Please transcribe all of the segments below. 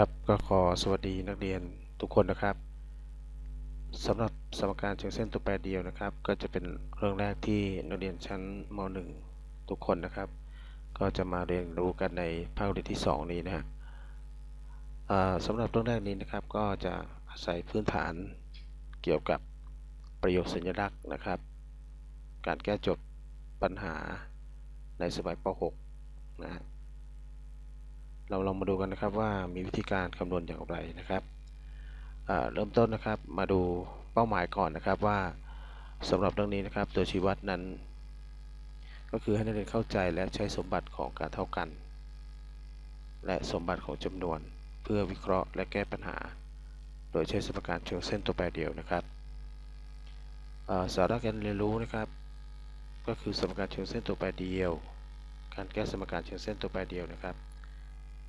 ครับก็ขอสวัสดีนักเรียนทุกคนนะครับสำหรับสมการเชิงเส้นตัวแปรเดียวนะครับ ก็จะเป็นเรื่องแรกที่นักเรียนชั้นม .1 ทุกคนนะครับ ก็จะมาเรียนรู้กันในภาคเรียนที่ 2 นี้นะฮะสำหรับเรื่องแรกนี้นะครับ ก็จะอาศัยพื้นฐานเกี่ยวกับประโยคสัญลักษณ์นะครับ การแก้โจทย์ปัญหาในสมัยป .6 นะฮะ เราลองมาดูกันนะครับว่ามีวิธีการคำนวณอย่างไรนะครับเริ่มต้นนะครับมาดูเป้าหมายก่อนนะครับว่าสำหรับเรื่องนี้นะครับตัวชี้วัดนั้น ก็คือให้นักเรียนเข้าใจและใช้สมบัติของการเท่ากัน และสมบัติของจำนวน เพื่อวิเคราะห์และแก้ปัญหา โดยใช้สมการเชิงเส้นตัวแปรเดียวนะครับสาระการเรียนรู้นะครับ ก็คือสมการเชิงเส้นตัวแปรเดียว การแก้สมการเชิงเส้นตัวแปรเดียวนะครับ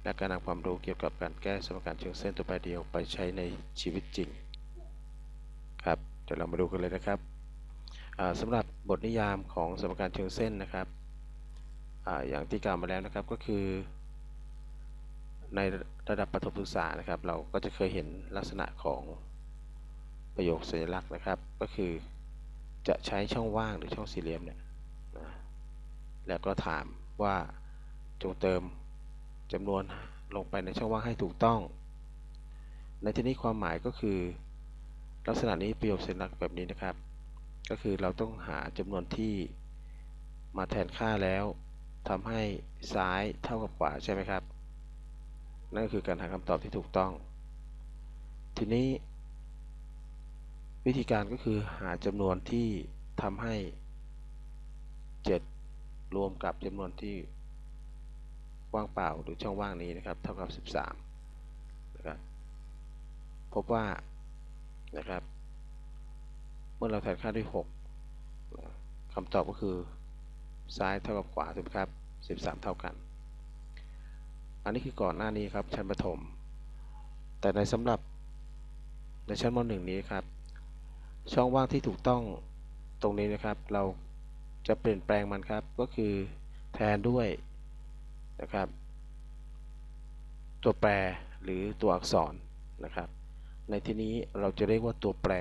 และการนำความรู้เกี่ยวกับการแก้สมการเชิงเส้นตัวแปรเดียวไปใช้ในชีวิตจริง ครับเดี๋ยวเรามาดูกันเลยนะครับอ่าสำหรับบทนิยามของสมการเชิงเส้นนะครับออย่างที่กล่าวมาแล้วนะครับก็คือ ในระดับประถมศึกษานะครับ เราก็จะเคยเห็นลักษณะของประโยคสัญลักษณ์นะครับ ก็คือจะใช้ช่องว่างหรือช่องสี่เหลี่ยมเนี่ยแล้วก็ถามว่าจงเติม จำนวนลงไปในช่องว่างให้ถูกต้อง ในที่นี้ความหมายก็คือ ลักษณะนี้ประโยคสัญลักษณ์แบบนี้นะครับ ก็คือเราต้องหาจำนวนที่มาแทนค่าแล้วทำให้ซ้ายเท่ากับขวาใช่ไหมครับ นั่นก็คือการหาคำตอบที่ถูกต้อง ทีนี้วิธีการก็คือหาจำนวนที่ทำให้ 7 รวมกับจำนวนที่ ว่างเปล่าหรือช่องว่างนี้นะครับเท่ากับ 13นะครับพบว่านะครับ เมื่อเราแทนค่าด้วย 6คำตอบก็คือซ้ายเท่ากับขวาถูกไหมครับ 13 เท่ากัน อันนี้คือก่อนหน้านี้ครับชั้นประถม แต่ในสำหรับในชั้นม .1 นี้ครับ ช่องว่างที่ถูกต้องตรงนี้นะครับ เราจะเปลี่ยนแปลงมันครับก็คือแทนด้วย นะครับ ตัวแปรหรือตัวอักษรนะครับ ในที่นี้เราจะเรียกว่าตัวแปร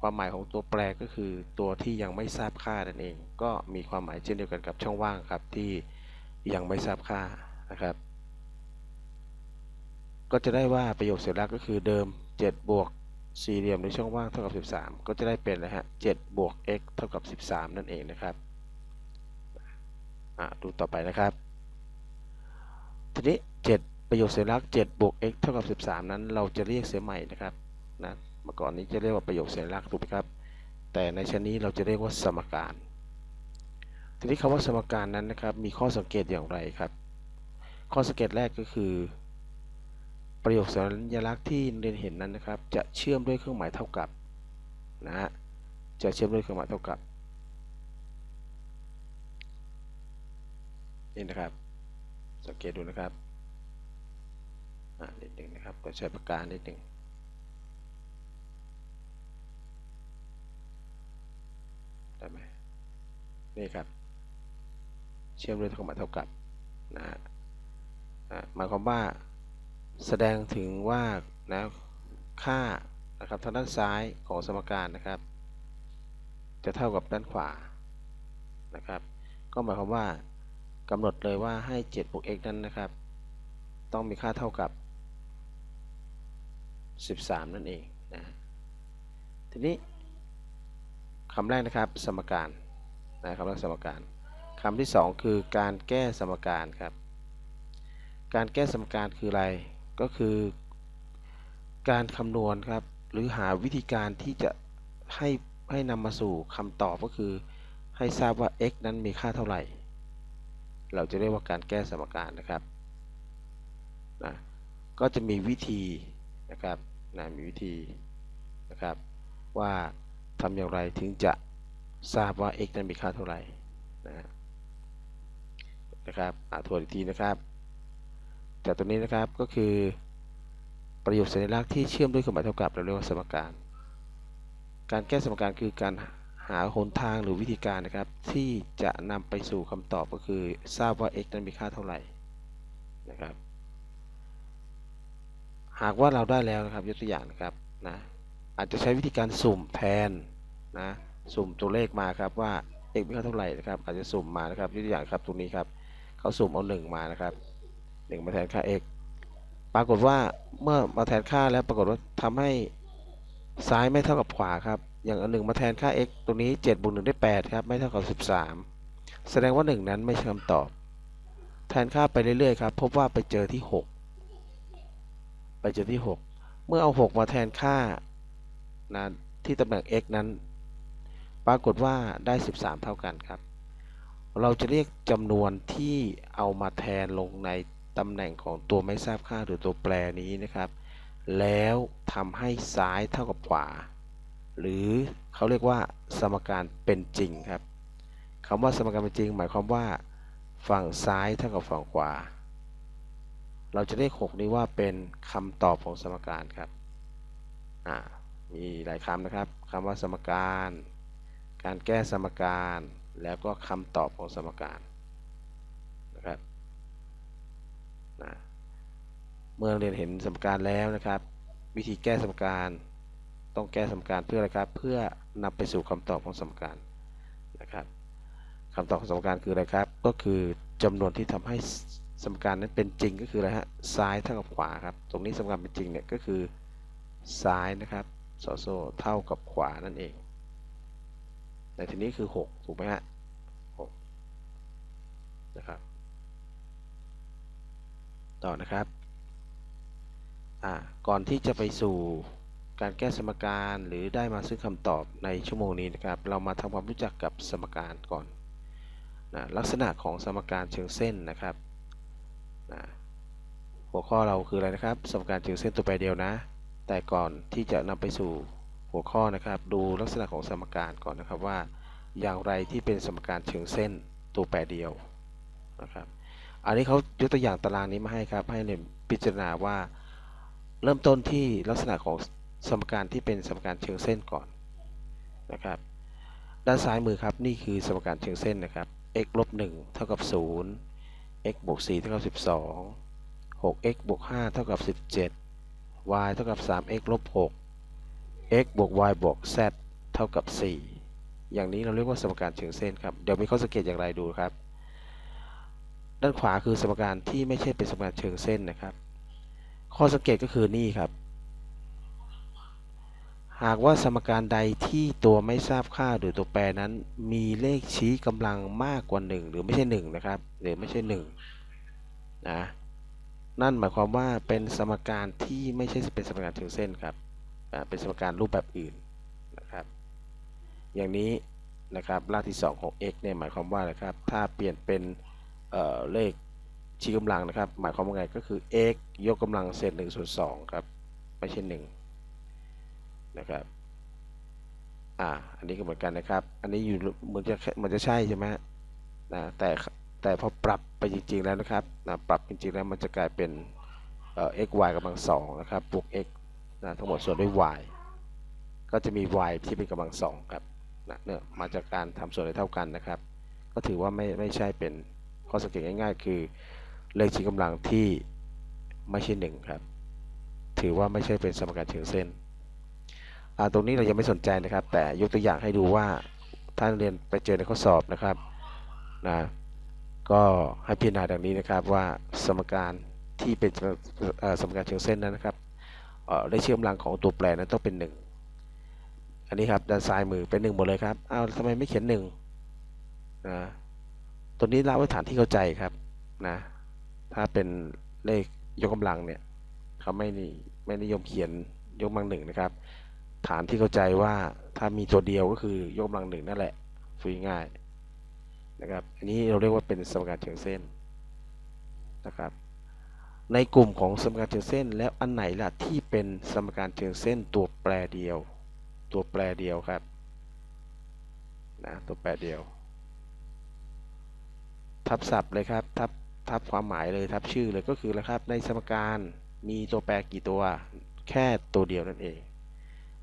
ความหมายของตัวแปรก็คือตัวที่ยังไม่ทราบค่านั่นเอง ก็มีความหมายเช่นเดียวกันกับช่องว่างครับที่ยังไม่ทราบค่านะครับ ก็จะได้ว่าประโยคเสร็จแล้วก็คือเดิม 7 บวกสี่เหลี่ยมในช่องว่างเท่ากับ 13 ก็จะได้เป็นนะฮะ7บวก x เท่ากับ 13 นั่นเองนะครับอะดูต่อไปนะครับ ทีนี้ 7 ประโยคสัญลักษณ์7บวก x เท่ากับ 13 นั้น เราจะเรียกเสียใหม่นะครับนะเมื่อก่อนนี้จะเรียกว่าประโยคเสัญลักษณ์ถูกไหมครับ แต่ในชั้นนี้เราจะเรียกว่าสมการ ทีนี้คำว่าสมการนั้นนะครับ มีข้อสังเกตอย่างไรครับ ข้อสังเกตแรกก็คือ ประโยคสัญลักษณ์ที่เรียนเห็นนั้นนะครับ จะเชื่อมด้วยเครื่องหมายเท่ากับนะฮะจะเชื่อมด้วยเครื่องหมายเท่ากับนี่นะครับ สังเกตดูนะครับนิดหนึ่งนะครับก็ใช้ปากกานิดหนึ่งได้ไหมนี่ครับ เชื่อมด้วยเครื่องมาเท่ากับนะฮะหมายความว่าแสดงถึงว่านะค่านะครับทางด้านซ้ายของสมการนะครับ จะเท่ากับด้านขวานะครับ ก็หมายความว่า กำหนดเลยว่าให้7บวก x นั้นนะครับ ต้องมีค่าเท่ากับ 13 นั่นเองนะทีนี้คำแรกนะครับสมการนะคำแรกสมการคำที่ 2 คือการแก้สมการครับ การแก้สมการคืออะไรก็คือ การคำนวณครับ หรือหาวิธีการที่จะให้ให้นำมาสู่คำตอบก็คือ ให้ทราบว่า x นั้นมีค่าเท่าไหร่ เราจะเรียกว่าการแก้สมการนะครับนะก็จะมีวิธีนะครับนะมีวิธีนะครับว่าทำอย่างไรถึงจะทราบว่า x นั้นมีค่าเท่าไหร่นะนะครับอาทวนอีกทีนะครับจากตรงนี้นะครับก็คือประโยคสัญลักษณ์ที่เชื่อมด้วยเครื่องหมายเท่ากับเราเรียกว่าสมการ การแก้สมการคือการ หาหนทางหรือวิธีการนะครับ ที่จะนำไปสู่คำตอบก็คือทราบว่า x นั้นมีค่าเท่าไหร่นะครับ หากว่าเราได้แล้วนะครับยกตัวอย่างนะครับนะอาจจะใช้วิธีการสุ่มแทนนะสุ่มตัวเลขมาครับว่า x มีค่าเท่าไหร่นะครับ อาจจะสุ่มมานะครับยกตัวอย่างครับตรงนี้ครับเขาสุ่มเอาหนึ่งมานะครับหนึ่งมาแทนค่า x ปรากฏว่าเมื่อมาแทนค่าแล้วปรากฏว่าทำให้ซ้ายไม่เท่ากับขวาครับ อย่างอันหนึ่งมาแทนค่า x ตรงนี้7บวก1ได้ 8 ครับ ไม่เท่ากับ 13 แสดงว่า 1 นั้นไม่ใช่คำตอบ แทนค่าไปเรื่อยๆครับ พบว่าไปเจอที่ 6 ไปเจอที่ 6 เมื่อเอา 6 มาแทนค่านะที่ตำแหน่ง x นั้น ปรากฏว่าได้ 13 เท่ากันครับ เราจะเรียกจำนวนที่เอามาแทนลงในตำแหน่งของตัวไม่ทราบค่าหรือตัวแปรนี้นะครับ แล้วทำให้ซ้ายเท่ากับขวา หรือเขาเรียกว่าสมการเป็นจริงครับคำว่าสมการเป็นจริง หมายความว่า ฝั่งซ้ายเท่ากับฝั่งขวา เราจะเรียก6นี้ว่าเป็นคำตอบของสมการครับมีหลายคำนะครับคำว่าสมการ การแก้สมการ แล้วก็คำตอบของสมการนะครับนะเมื่อเรียนเห็นสมการแล้วนะครับ วิธีแก้สมการ ต้องแก้สมการเพื่ออะไรครับ เพื่อนำไปสู่คำตอบของสมการนะครับคำตอบของสมการคืออะไรครับ ก็คือจำนวนที่ทำให้สมการนั้นเป็นจริงก็คืออะไรฮะซ้ายเท่ากับขวาครับ ตรงนี้สมการเป็นจริงเนี่ยก็คือซ้ายนะครับสอโซเท่ากับขวานั่นเอง ในทีนี้คือ 6 ถูกไหมฮะ6นะครับ ต่อนะครับ อ่า ก่อนที่จะไปสู่ การแก้สมการหรือได้มาซึ่งคำตอบในชั่วโมงนี้นะครับ เรามาทำความรู้จักกับสมการก่อนนะลักษณะของสมการเชิงเส้นนะครับนะหัวข้อเราคืออะไรนะครับ สมการเชิงเส้นตัวแปรเดียวนะ แต่ก่อนที่จะนำไปสู่หัวข้อนะครับ ดูลักษณะของสมการก่อนนะครับว่า อย่างไรที่เป็นสมการเชิงเส้นตัวแปรเดียวนะครับอันนี้เขายกตัวอย่างตารางนี้มาให้ครับ ให้เรียนพิจารณาว่า เริ่มต้นที่ลักษณะของ สมการที่เป็นสมการเชิงเส้นก่อนนะครับ ด้านซ้ายมือครับนี่คือสมการเชิงเส้นนะครับ x ลบ1เท่ากับ 0 x บวก4เท่ากับ 12 6x บวก5เท่ากับ 17 y เท่ากับ 3x ลบ6 x บวก y บวก z เท่ากับ 4 อย่างนี้เราเรียกว่าสมการเชิงเส้นครับ เดี๋ยวมีข้อสังเกตอย่างไรดูครับ ด้านขวาคือสมการที่ไม่ใช่เป็นสมการเชิงเส้นนะครับ ข้อสังเกตก็คือนี่ครับ หากว่าสมการใดที่ตัวไม่ทราบค่าหรือตัวแปรนั้น มีเลขชี้กำลังมากกว่า 1 หรือไม่ใช่ 1 นะครับ หรือไม่ใช่1นะนั่นหมายความว่าเป็นสมการที่ไม่ใช่เป็นสมการเชิงเส้นครับเป็นสมการรูปแบบอื่นนะครับ อย่างนี้นะครับรากที่ 2 ของ x เนี่ยหมายความว่าอะไรครับ ถ้าเปลี่ยนเป็นเเลขชี้กำลังนะครับ หมายความว่าไงก็คือ x ยกกำลังเศษ1ส่วน2ครับ ไม่ใช่ 1 นะครับอ่าอันนี้ก็เหมือนกันนะครับ อันนี้อยู่เหมือนจะมันจะใช่ใช่ไหมนะแต่แต่พอปรับไปจริงๆแล้วนะครับนะปรับจริงๆแล้วมันจะกลายเป็นเอ่อ x y กำลังสองนะครับบวก x นะทั้งหมดส่วนด้วย y ก็จะมี y ที่เป็นกำลังสองครับนะเนี่ยมาจากการทำส่วนให้เท่ากันนะครับ ก็ถือว่าไม่ไม่ใช่เป็นข้อสังเกตง่ายๆ คือเลขชี้กำลังที่ไม่ใช่หนึ่งครับ ถือว่าไม่ใช่เป็นสมการเชิงเส้น ตรงนี้เรายังไม่สนใจนะครับ แต่ยกตัวอย่างให้ดูว่าถ้านเรียนไปเจอในข้อสอบนะครับนะก็ให้พิจารณาดังนี้นะครับว่าสมการที่เป็นสมการเชิงเส้นนั้นนะครับได้เชื่อมกำลังของตัวแปรนั้นต้องเป็น 1 อันนี้ครับด้านซ้ายมือเป็น1หมดเลยครับอ้าวทำไมไม่เขียน1นะตัวนี้ละไว้ฐานที่เข้าใจครับนะถ้าเป็นเลขยกกำลังเนี่ยเขาไม่ไม่นิยมเขียนยกกำลังหนึ่งนะครับ ฐานที่เข้าใจว่าถ้ามีตัวเดียวก็คือยกกำลังหนึ่งนั่นแหละฝึกง่ายนะครับอันนี้เราเรียกว่าเป็นสมการเชิงเส้นนะครับในกลุ่มของสมการเชิงเส้น แล้วอันไหนล่ะที่เป็นสมการเชิงเส้นตัวแปรเดียว ตัวแปรเดียวครับนะตัวแปรเดียว ทับศัพท์เลยครับทับทับความหมายเลยทับชื่อเลยก็คือแล้วครับในสมการมีตัวแปรกี่ตัว แค่ตัวเดียวนั่นเอง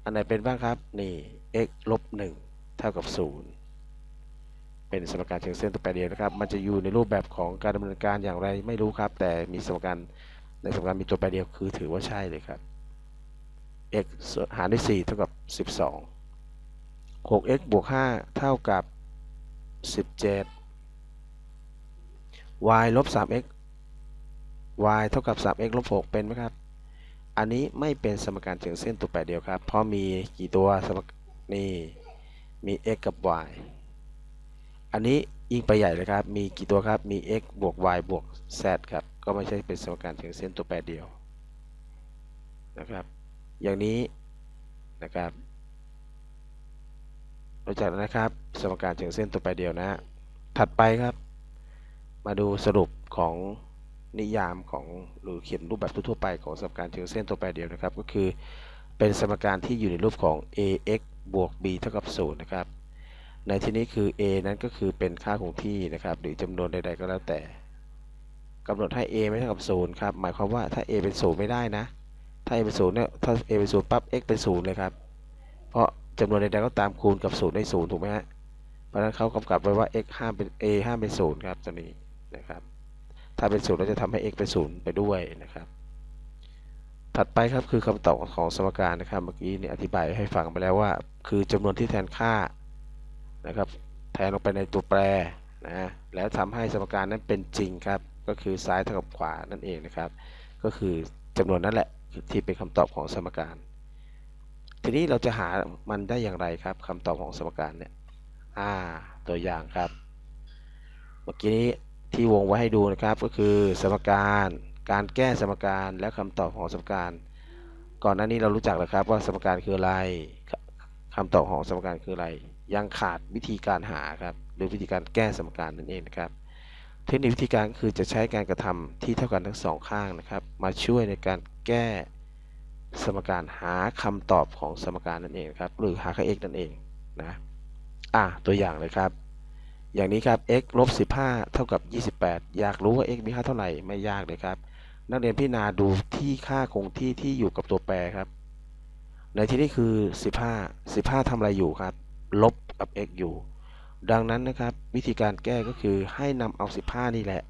อันไหนเป็นบ้างครับ นี่ x ลบ1เท่ากับ0เป็นสมการเชิงเส้นตัวแปรเดียวนะครับ มันจะอยู่ในรูปแบบของการดำเนินการอย่างไรไม่รู้ครับ แต่มีสมการในสมการมีตัวแปรเดียวคือถือว่าใช่เลยครับ x หารด้วย4เท่ากับ 12 6x บวก 5 เท่ากับ 17 y ลบ 3x y เท่ากับ 3x ลบ 6 เป็นไหมครับ อันนี้ไม่เป็นสมการเชิงเส้นตัวแปรเดียวครับ เพราะมีกี่ตัวสมกนี่ มี x กับ y อันนี้ยิ่งไปใหญ่เลยครับ มีกี่ตัวครับ มี x บวก y บวก z ครับ ก็ไม่ใช่เป็นสมการเชิงเส้นตัวแปรเดียวนะครับ อย่างนี้นะครับรู้จักแล้วนะครับ สมการเชิงเส้นตัวแปรเดียวนะ ถัดไปครับ มาดูสรุปของ นิยามของหรือเขียนรูปแบบทั่วไปของสมการเชิงเส้นตัวแปรเดียวนะครับ ก็คือเป็นสมการที่อยู่ในรูปของ ax บวก b เท่ากับ0นะครับ ในที่นี้คือ a นั้นก็คือเป็นค่าคงที่นะครับ หรือจำนวนใด ๆ ก็แล้วแต่กำหนดให้ a ไม่เท่ากับ0ครับ หมายความว่าถ้า a เป็น0ไม่ได้นะ ถ้า a เป็น0เนี่ย ถ้า a เป็น0ปั๊บ x เป็น0เลยครับ เพราะจำนวนใดๆก็ตามคูณกับ0ได้0ถูกไหมฮะ เพราะฉะนั้นเขากำกับไว้ว่า x ห้ามเป็น a ห้ามเป็น0ครับตัวนี้นะครับ ถ้าเป็น0เราจะทำให้ x เป็น0ไปด้วยนะครับ ถัดไปครับคือคำตอบของสมการนะครับ เมื่อกี้เนี่ยอธิบายให้ฟังไปแล้วว่า คือจำนวนที่แทนค่านะครับ แทนลงไปในตัวแปรนะแล้วทำให้สมการนั้นเป็นจริงครับ ก็คือซ้ายเท่ากับขวานั่นเองนะครับ ก็คือจำนวนนั้นแหละที่เป็นคำตอบของสมการ ทีนี้เราจะหามันได้อย่างไรครับคำตอบของสมการเนี่ยอ่าตัวอย่างครับ เมื่อกี้นี้ ที่วงไว้ให้ดูนะครับก็คือสมการ การแก้สมการและคำตอบของสมการ ก่อนหน้านี้เรารู้จักแล้วครับว่าสมการคืออะไรคำตอบของสมการคืออะไร ยังขาดวิธีการหาครับหรือวิธีการแก้สมการนั่นเองนะครับ เทคนิควิธีการคือจะใช้การกระทำที่เท่ากันทั้งสองข้างนะครับ มาช่วยในการแก้สมการหาคำตอบของสมการนั่นเองครับ หรือหาค่า x นั่นเองนะอะตัวอย่างเลยครับ อย่างนี้ครับ x ลบ15 เท่ากับ 28 อยากรู้ว่า x มีค่าเท่าไหร่ ไม่ยากเลยครับ นักเรียนพิจารณาดูที่ค่าคงที่ที่อยู่กับตัวแปรครับ ในที่นี้คือ 15 15ทำอะไรอยู่ครับ ลบกับ x อยู่ ดังนั้นนะครับ วิธีการแก้ก็คือให้นำเอา 15 นี่แหละ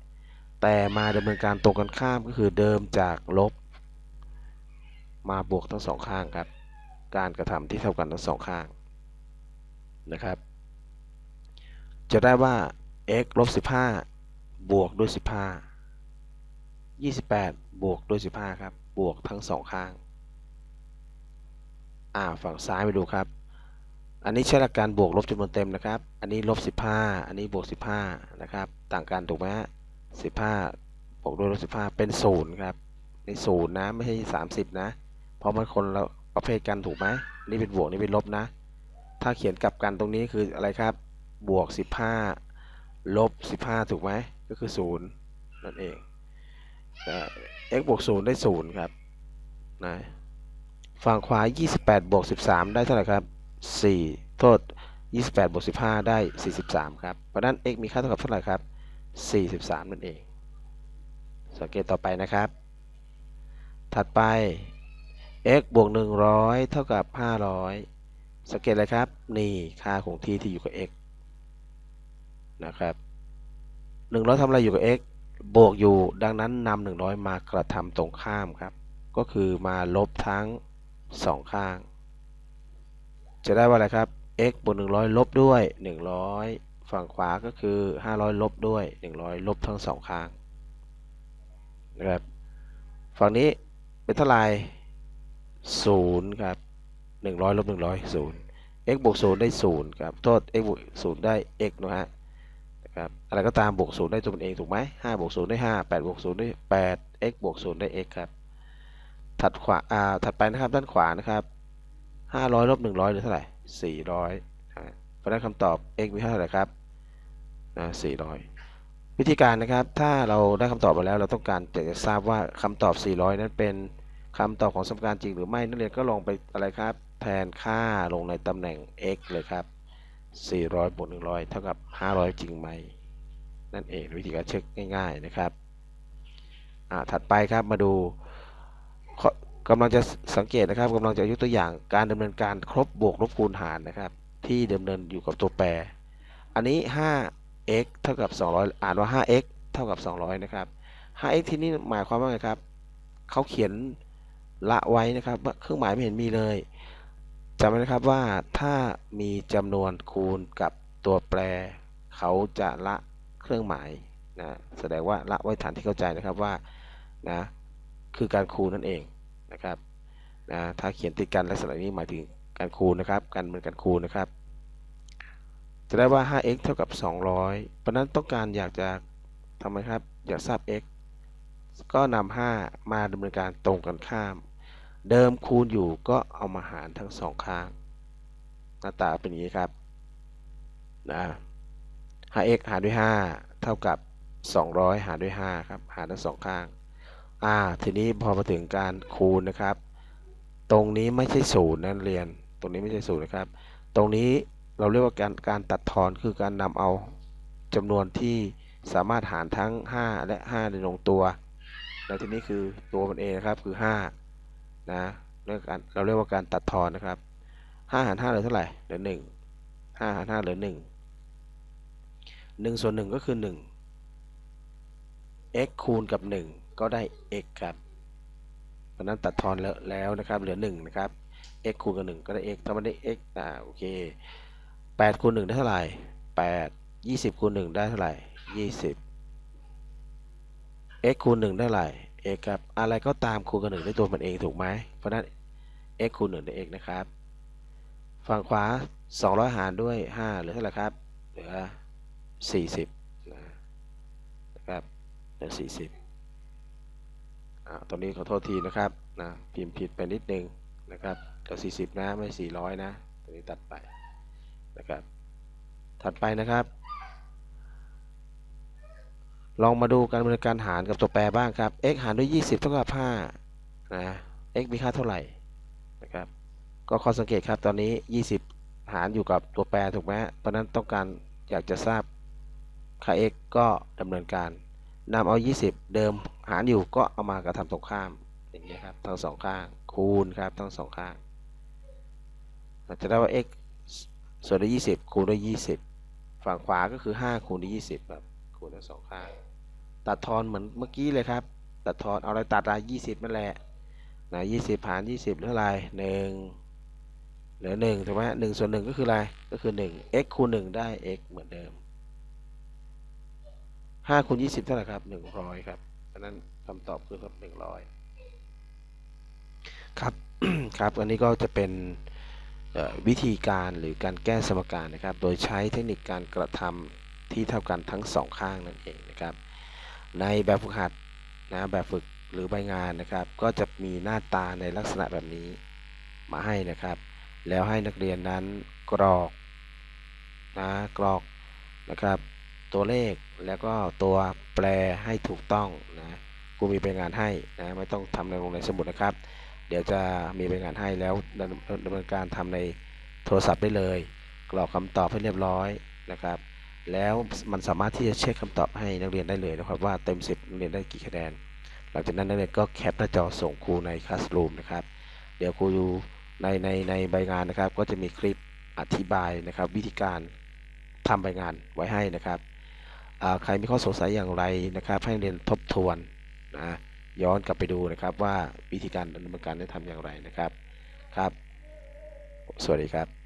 แต่มาดำเนินการตรงกันข้ามก็คือเดิมจากลบ มาบวกทั้งสองข้างครับ การกระทำที่เท่ากันทั้งสองข้างนะครับ จะได้ว่า x ลบ15 บวกด้วย 15 28 บวกด้วย 15 ครับ บวกทั้งสองข้าง อ่า ฝั่งซ้ายไปดูครับ อันนี้ใช้หลักการบวกลบจำนวนเต็มนะครับ อันนี้ลบ15 อันนี้บวก 15 นะครับ ต่างกันถูกไหมฮะ15 บวกด้วยลบ15 เป็นศูนย์ครับ ในศูนย์นะ ไม่ใช่ 30 นะ เพราะมันคนละประเภทกันถูกไหมนี่เป็นบวกนี่เป็นลบนะ ถ้าเขียนกลับกันตรงนี้คืออะไรครับ บวก 15 ลบ 15 ถูกไหมก็คือ 0 นั่นเอง x บวก 0 ได้ 0 ครับนะฝั่งขวา 28 บวก 13 ได้เท่าไหร่ครับ 4 โทษ 28 บวก 15 ได้ 43 ครับ เพราะนั้น x มีค่าเท่ากับเท่าไหร่ครับ 43 นั่นเอง สังเกตต่อไปนะครับ ถัดไป x บวก 100 เท่ากับ 500 สังเกตเลยครับ นี่ค่าคงที่ที่อยู่กับ x นะครับ100ทำอะไรอยู่กับ x บวกอยู่ดังนั้นนำ100มากระทำตรงข้ามครับ ก็คือมาลบทั้ง2ข้าง จะได้ว่าอะไรครับ x บวก100ลบด้วย100ฝั่งขวาก็คือ500ลบด้วย100ลบทั้ง2ข้างนะครับฝั่งนี้เป็นเท่าไหร่0ครับ100ลบ100 0 x บวก0ได้0ครับ โทษ x บวก0ได้ x นะฮะ ครับอะไรก็ตามบวก0ได้ตัวมันเองถูกไหม5บวก0ได้5 8บวก0ได้8 x บวก0ได้ x ครับ ถัดขวาอ่าถัดไปนะครับด้านขวานะครับ500ลบ100หรือเท่าไหร่400นะเพราะฉะนั้นคำตอบ x มีเท่าไหร่ครับนะ400วิธีการนะครับ ถ้าเราได้คำตอบมาแล้ว เราต้องการจะทราบว่าคำตอบ 400 นั้นเป็นคำตอบของสมการจริงหรือไม่ นักเรียนก็ลองไปอะไรครับ แทนค่าลงในตำแหน่ง x เลยครับ 400บวก100 เท่ากับ 500 จริงไหม นั่นเองวิธีการเช็คง่ายๆนะครับอ่าถัดไปครับมาดูกำลังจะสังเกตนะครับกำลังจะยกตัวอย่างการดำเนินการครบบวกลบคูณหารนะครับ ที่ดำเนินอยู่กับตัวแปร อันนี้ 5x เท่ากับ 200 อ่านว่า 5x เท่ากับ 200 นะครับ 5x ที่นี่หมายความว่าไงครับเขาเขียนละไว้นะครับ เครื่องหมายไม่เห็นมีเลย จำไว้นะครับว่าถ้ามีจำนวนคูณกับตัวแปร เขาจะละเครื่องหมายนะแสดงว่าละไว้ฐานที่เข้าใจนะครับว่านะคือการคูณนั่นเองนะครับนะถ้าเขียนติดกันลักษณะนี้หมายถึงการคูณนะครับการเหมือนการคูณนะครับ จะได้ว่า 5x เท่ากับ 200 เพราะนั้นต้องการอยากจะทำไมครับอยากทราบ x ก็นำ5มาดำเนินการตรงกันข้าม เดิมคูณอยู่ก็เอามาหารทั้งสองข้าง หน้าตาเป็นอย่างนี้ครับนะ 5x หารด้วย 5 เท่ากับ 200 หารด้วย 5 ครับ หารทั้งสองข้าง อ่า ทีนี้พอมาถึงการคูณนะครับ ตรงนี้ไม่ใช่ศูนย์นันเรียน ตรงนี้ไม่ใช่ศูนย์นะครับ ตรงนี้เราเรียกว่าการการตัดทอนคือการนำเอาจำนวนที่สามารถหารทั้ง 5 และ 5 ในลงตัวในที่นี้คือตัวมันเองนะครับคือ 5 นะเรียกการเราเรียกว่าการตัดทอนนะครับ5หาร5เหลือเท่าไหร่เหลือ1 5หาร5เหลือ1 1ส่วน1ก็คือ1 x คูณกับ 1 ก็ได้ x ครับ เพราะนั้นตัดทอนแล้วแล้วนะครับ เหลือ 1 นะครับ x คูณกับ 1 ก็ได้ x ถ้ามันได้ x อ่าโอเค8คูณ1ได้เท่าไหร่8 20คูณ1ได้เท่าไหร่ 20 x คูณ1ได้เท่าไหร่ x ครับอะไรก็ตามคูณกับ1ได้ตัวมันเองถูกไหมเพราะนั้น x คูณ1ได้ x นะครับ ฝั่งขวา 200 หารด้วย 5 เหลือเท่าไหร่ครับ เหลือ 40นะครับเหลือ 40อ่าตรงนี้ขอโทษทีนะครับนะพิมพ์ผิดไปนิดนึงนะครับเหลือ40 นะ ไม่ 400 นะตรงนี้ตัดไปนะครับ ถัดไปนะครับ ลองมาดูการดำเนินการหารกับตัวแปรบ้างครับ x หารด้วย 20 เท่ากับ5นะ x มีค่าเท่าไหร่นะครับ ก็ข้อสังเกตครับตอนนี้ 20 หารอยู่กับตัวแปรถูกไหมเพราะนั้นต้องการอยากจะทราบค่า x ก็ดำเนินการนำเอา 20 เดิมหารอยู่ก็เอามากระทำตรงข้ามอย่างนี้ครับทั้งสองข้างคูณครับทั้งสองข้างจะได้ว่า x ส่วนด้วย20 คูณด้วย20 ฝั่งขวาก็คือ 5 คูณด้วย20แบบคูณทั้งสองข้าง ตัดทอนเหมือนเมื่อกี้เลยครับ ตัดทอนเอาอะไรตัดอะ20นั่นแหละนะ20หาร20เท่าไรหนึ่งเหลือ1ถูกไหมหนึ่งส่วนหนึ่งก็คืออะไรก็คือ1 x คูณ1ได้ x เหมือนเดิม5คูณ20เท่าไหร่ครับ100ครับเพราะฉะนั้นคำตอบคือครับ100ครับครับอันนี้ก็จะเป็นวิธีการหรือการแก้สมการนะครับ โดยใช้เทคนิคการกระทำที่เท่ากันทั้งสองข้างนั่นเองนะครับ ในแบบฝึกหัดนะแบบฝึกหรือใบงานนะครับ ก็จะมีหน้าตาในลักษณะแบบนี้มาให้นะครับ แล้วให้นักเรียนนั้นกรอกนะกรอกนะครับ ตัวเลขแล้วก็ตัวแปรให้ถูกต้องนะครูมีใบงานให้นะไม่ต้องทำในลงในสมุดนะครับ เดี๋ยวจะมีใบงานให้แล้วดำดำเนินการทำในโทรศัพท์ได้เลย กรอกคำตอบให้เรียบร้อยนะครับ แล้วมันสามารถที่จะเช็คคำตอบให้นักเรียนได้เลยนะครับ ว่าเต็ม 10นักเรียนได้กี่คะแนน หลังจากนั้นนักเรียนก็แคปหน้าจอส่งครูใน Classroom นะครับ เดี๋ยวครูดูในในในใบงานนะครับ ก็จะมีคลิปอธิบายนะครับ วิธีการทำใบงานไว้ให้นะครับใครมีข้อสงสัยอย่างไรนะครับ ให้นักเรียนทบทวนนะย้อนกลับไปดูนะครับว่าวิธีการดำเนินการได้ทำอย่างไรนะครับครับ สวัสดีครับ